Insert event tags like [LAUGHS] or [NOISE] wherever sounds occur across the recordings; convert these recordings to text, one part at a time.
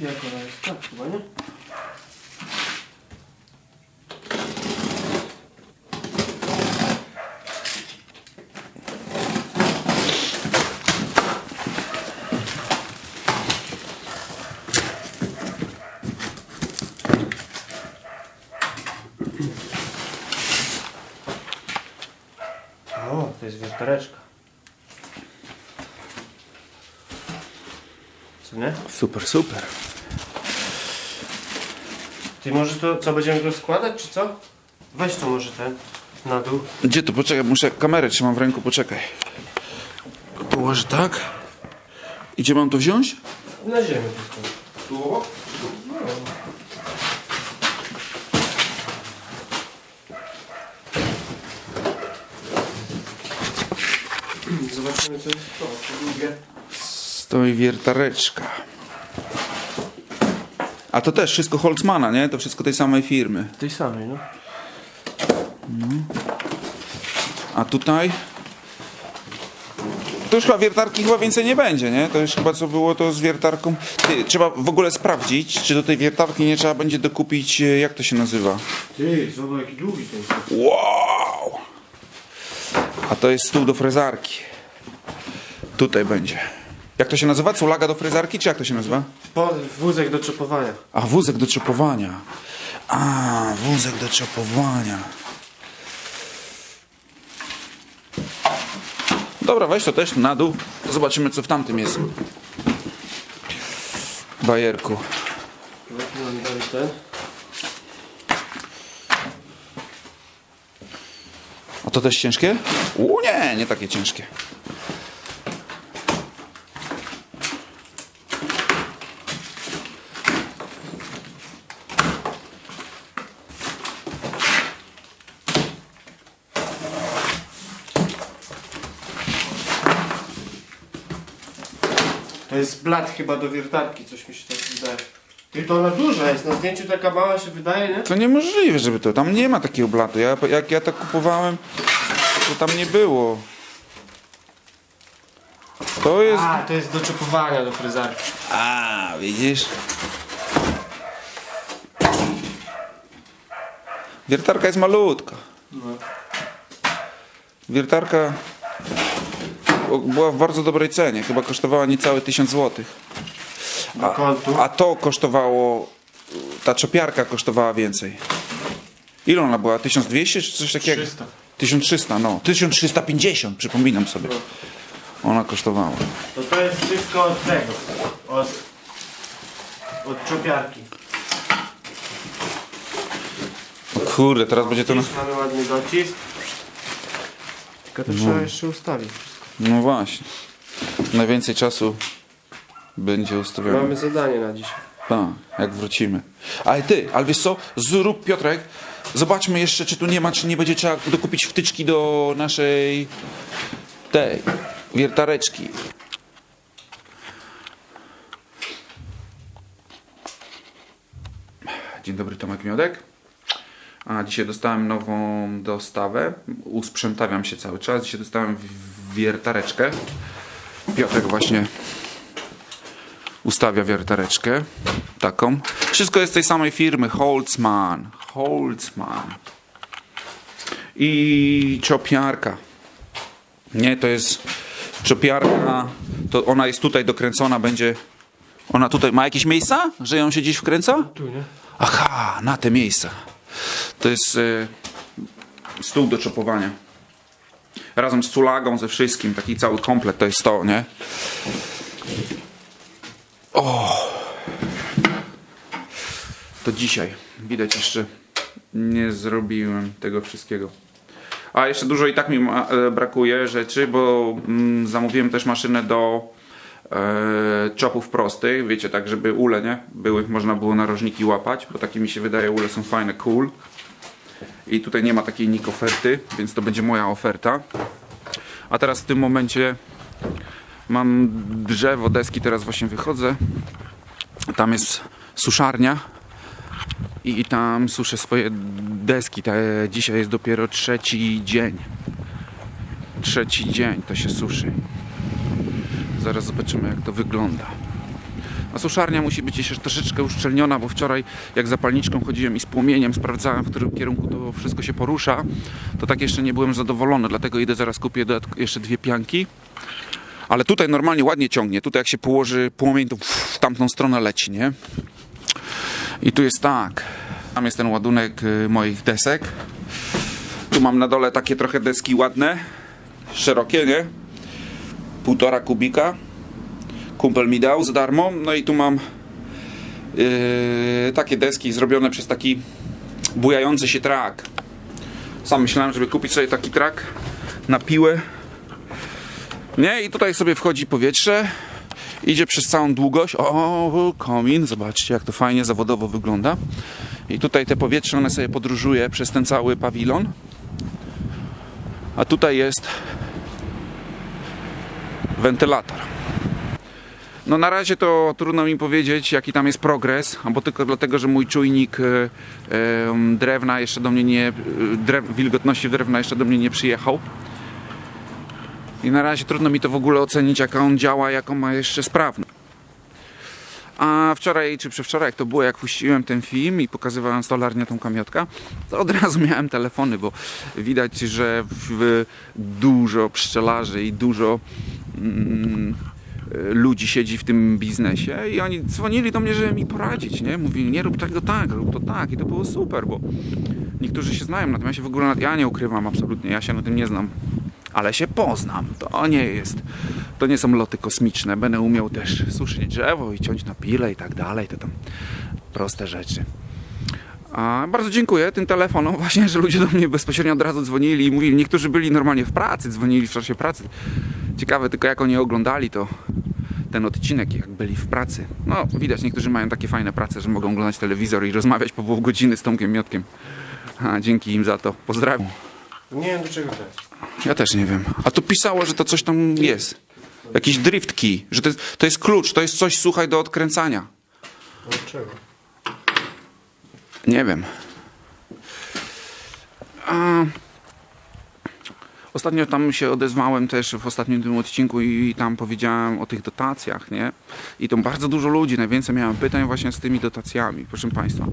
Jak ona jest? Tak, chyba nie? O, to jest wiertareczka. Co nie? Super, super. Ty może to, co będziemy go składać, czy co? Weź to może ten, na dół. Gdzie to? Poczekaj, muszę kamerę trzymam w ręku, poczekaj. Położę tak. I gdzie mam to wziąć? Na ziemię. Tu obok? Zobaczymy co jest to, czy długie. Stoi wiertareczka. A to też wszystko Holzmana, nie? To wszystko tej samej firmy. Tej samej, no. A tutaj... To już chyba wiertarki chyba więcej nie będzie, nie? To już chyba co było to z wiertarką. Ty, trzeba w ogóle sprawdzić, czy do tej wiertarki nie trzeba będzie dokupić, e, jak to się nazywa? Ty, zobacz jaki długi ten. Wow! A to jest stół do frezarki. Tutaj będzie. Jak to się nazywa? Culaga do frezarki, czy jak to się nazywa? Po, wózek do czepowania. A, wózek do czepowania. A, wózek do czepowania. Dobra, weź to też na dół. Zobaczymy, co w tamtym jest. Bajerku. A to też ciężkie? U nie, nie takie ciężkie. To jest blat chyba do wiertarki, coś mi się tak wydaje. Ty, to ona duża jest, na zdjęciu taka mała się wydaje, nie? To niemożliwe, żeby to. Tam nie ma takiego blatu. Ja, jak ja to kupowałem, to tam nie było. To jest. A, to jest do czepowania, do frezarki. A, widzisz? Wiertarka jest malutka. No. Wiertarka była w bardzo dobrej cenie. Chyba kosztowała niecałe 1000 zł. Kątu. A to kosztowało. Ta czopiarka kosztowała więcej. Ile ona była? 1200 czy coś takiego? 300. 1300, no. 1350, przypominam sobie. Ona kosztowała. To to jest wszystko od tego. Od, od czopiarki. O kurde, teraz będzie to. Mamy ładny docisk. Tylko to trzeba jeszcze ustawić. No właśnie. Najwięcej czasu będzie ustawione. Mamy zadanie na dzisiaj. Tak, jak wrócimy. Ale ty, ale wiesz co? Zrób Piotrek. Zobaczmy jeszcze, czy tu nie ma, czy nie będzie trzeba dokupić wtyczki do naszej tej wiertareczki. Dzień dobry, Tomek Miodek. A dzisiaj dostałem nową dostawę. Usprzętawiam się cały czas. Dzisiaj dostałem w- wiertareczkę. Piotrek właśnie ustawia wiertareczkę. Taką. Wszystko jest tej samej firmy. Holzman. Holzman. I czopiarka. Nie, to jest czopiarka. To ona jest tutaj dokręcona. Będzie. Ona tutaj ma jakieś miejsca, że ją się gdzieś wkręca? Tu, nie? Aha, na te miejsca. To jest e, stół do czopowania. Razem z culagą, ze wszystkim. Taki cały komplet to jest to, nie? O! To dzisiaj. Widać jeszcze nie zrobiłem tego wszystkiego. A jeszcze dużo i tak mi e, brakuje rzeczy, bo mm, zamówiłem też maszynę do e, czopów prostych, wiecie, tak żeby ule, nie? Były, można było narożniki łapać, bo takie mi się wydaje ule są fajne, cool. I tutaj nie ma takiej nick oferty, więc to będzie moja oferta. A teraz w tym momencie mam drzewo, deski, teraz właśnie wychodzę. Tam jest suszarnia i tam suszę swoje deski. Dzisiaj jest dopiero trzeci dzień. Trzeci dzień to się suszy. Zaraz zobaczymy jak to wygląda. A suszarnia musi być jeszcze troszeczkę uszczelniona, bo wczoraj jak zapalniczką chodziłem i z płomieniem sprawdzałem, w którym kierunku to wszystko się porusza, to tak jeszcze nie byłem zadowolony, dlatego idę zaraz kupię jeszcze dwie pianki. Ale tutaj normalnie ładnie ciągnie. Tutaj jak się położy płomień, to w tamtą stronę leci, nie? I tu jest tak. Tam jest ten ładunek y, moich desek. Tu mam na dole takie trochę deski ładne, szerokie, nie? Półtora kubika. Kumpel mi dał za darmo. No i tu mam yy, takie deski zrobione przez taki bujający się trak. Sam myślałem, żeby kupić sobie taki trak na piłę. Nie, i tutaj sobie wchodzi powietrze. Idzie przez całą długość. O, komin. Zobaczcie, jak to fajnie zawodowo wygląda. I tutaj te powietrze, one sobie podróżuje przez ten cały pawilon. A tutaj jest wentylator. No na razie to trudno mi powiedzieć, jaki tam jest progres, bo tylko dlatego, że mój czujnik e, drewna jeszcze do mnie nie, e, drew, wilgotności drewna jeszcze do mnie nie przyjechał. I na razie trudno mi to w ogóle ocenić, jak on działa, jaką ma jeszcze sprawność. A wczoraj czy przedwczoraj, jak to było, jak puściłem ten film i pokazywałem stolarnię tą kamiotka, to od razu miałem telefony, bo widać, że dużo pszczelarzy i dużo mm, ludzi siedzi w tym biznesie i oni dzwonili do mnie, żeby mi poradzić, nie? Mówili, nie rób tego tak, rób to tak i to było super, bo niektórzy się znają na tym, ja się w ogóle, ja nie ukrywam absolutnie, ja się na tym nie znam, ale się poznam, to nie jest, to nie są loty kosmiczne, będę umiał też suszyć drzewo i ciąć na pile i tak dalej, to tam proste rzeczy. A bardzo dziękuję tym telefonom [LAUGHS] właśnie, że ludzie do mnie bezpośrednio od razu dzwonili i mówili, niektórzy byli normalnie w pracy, dzwonili w czasie pracy. Ciekawe tylko jak oni oglądali to ten odcinek, jak byli w pracy. No widać, niektórzy mają takie fajne prace, że mogą oglądać telewizor i rozmawiać po pół godziny z Tomkiem Miotkiem. A, dzięki im za to. Pozdrawiam. Nie wiem do czego to jest. Ja też nie wiem. A tu pisało, że to coś tam jest. Jakiś drift key, że to jest, to jest klucz, to jest coś, słuchaj, do odkręcania. Od czego? Nie wiem. A... Ostatnio tam się odezwałem też w ostatnim tym odcinku i tam powiedziałem o tych dotacjach, nie? I to bardzo dużo ludzi, najwięcej miałem pytań właśnie z tymi dotacjami, proszę Państwa.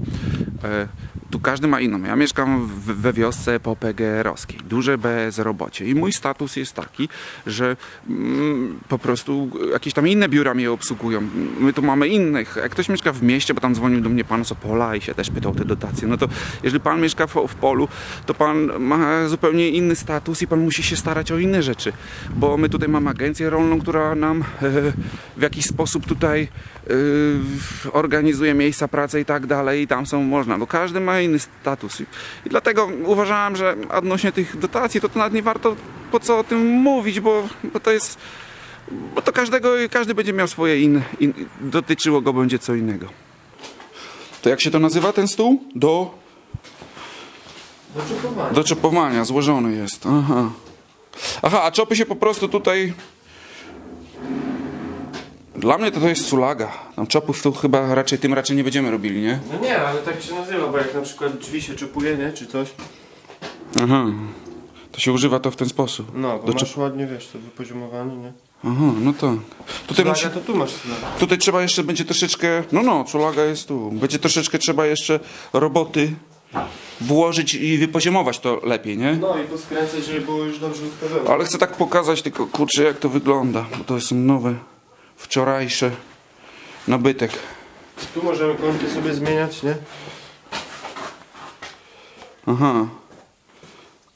Tu każdy ma inną. Ja mieszkam we wiosce po PGR-owskiej, duże bezrobocie i mój status jest taki, że mm, po prostu jakieś tam inne biura mnie obsługują. My tu mamy innych. Jak ktoś mieszka w mieście, bo tam dzwonił do mnie pan z Opola i się też pytał o te dotacje, no to jeżeli pan mieszka w, w polu, to pan ma zupełnie inny status i pan musi się starać o inne rzeczy, bo my tutaj mamy agencję rolną, która nam e, [LAUGHS] w jakiś sposób tutaj e, organizuje miejsca pracy i tak dalej i tam są można, bo każdy ma inny status i, dlatego uważałem, że odnośnie tych dotacji to, to nawet nie warto po co o tym mówić, bo, bo to jest bo to każdego, każdy będzie miał swoje inne, in, dotyczyło go będzie co innego. To jak się to nazywa ten stół? Do, Do czekowania. do złożony jest. Aha. Aha, a czopy się po prostu tutaj... Dla mnie to to jest sulaga. Tam czopów tu chyba raczej tym raczej nie będziemy robili, nie? No nie, ale tak się nazywa, bo jak na przykład drzwi się czepuje, nie? Czy coś. Aha. To się używa to w ten sposób. No, bo Do masz czep- ładnie, wiesz, to wypoziomowane, nie? Aha, no tak. Tutaj, musi... Flaga to tu masz flaga. Tutaj trzeba jeszcze, będzie troszeczkę, no no, sulaga jest tu. Będzie troszeczkę trzeba jeszcze roboty włożyć i wypoziomować to lepiej, nie? No i poskręcać, żeby było już dobrze ustawione. Ale chcę tak pokazać tylko, kurczę, jak to wygląda, bo to są nowe, wczorajsze nabytek. Tu możemy kąty sobie zmieniać, nie? Aha.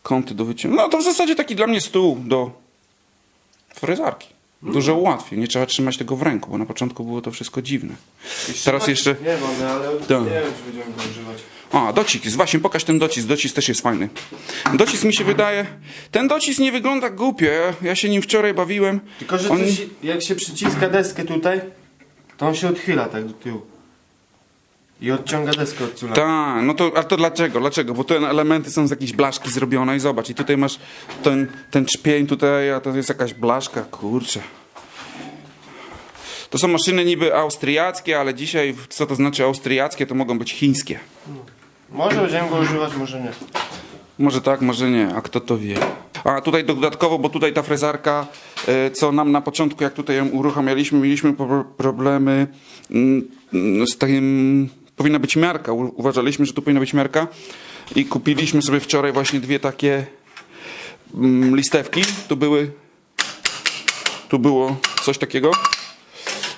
Kąty do wyciągnięcia. No to w zasadzie taki dla mnie stół do frezarki. Dużo łatwiej, nie trzeba trzymać tego w ręku, bo na początku było to wszystko dziwne. Teraz jeszcze... Nie mam, ale Tak. nie wiem, czy będziemy go używać. A, docisk, właśnie pokaż ten docisk, docisk też jest fajny. Docisk mi się wydaje, ten docisk nie wygląda głupio, ja, ja się nim wczoraj bawiłem. Tylko, że On- coś, jak się przyciska deskę tutaj, to on się odchyla tak do tyłu. I odciąga deskę od cula. Tak, no to, a to dlaczego? Dlaczego? Bo te elementy są z jakiejś blaszki zrobione i zobacz, i tutaj masz ten, ten czpień tutaj, a to jest jakaś blaszka, kurczę. To są maszyny niby austriackie, ale dzisiaj, co to znaczy austriackie, to mogą być chińskie. Może będziemy go używać, może nie. Może tak, może nie, a kto to wie. A tutaj dodatkowo, bo tutaj ta frezarka e, co nam na początku, jak tutaj ją uruchamialiśmy, mieliśmy problemy mm, mm, z takim... Powinna być miarka. Uważaliśmy, że tu powinna być miarka i kupiliśmy sobie wczoraj właśnie dwie takie mm, listewki. Tu były tu było coś takiego.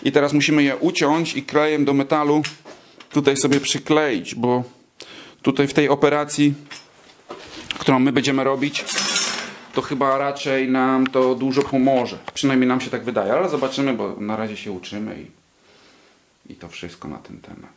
I teraz musimy je uciąć i klejem do metalu tutaj sobie przykleić, bo tutaj w tej operacji, którą my będziemy robić, to chyba raczej nam to dużo pomoże. Przynajmniej nam się tak wydaje, ale zobaczymy, bo na razie się uczymy i, i to wszystko na ten temat.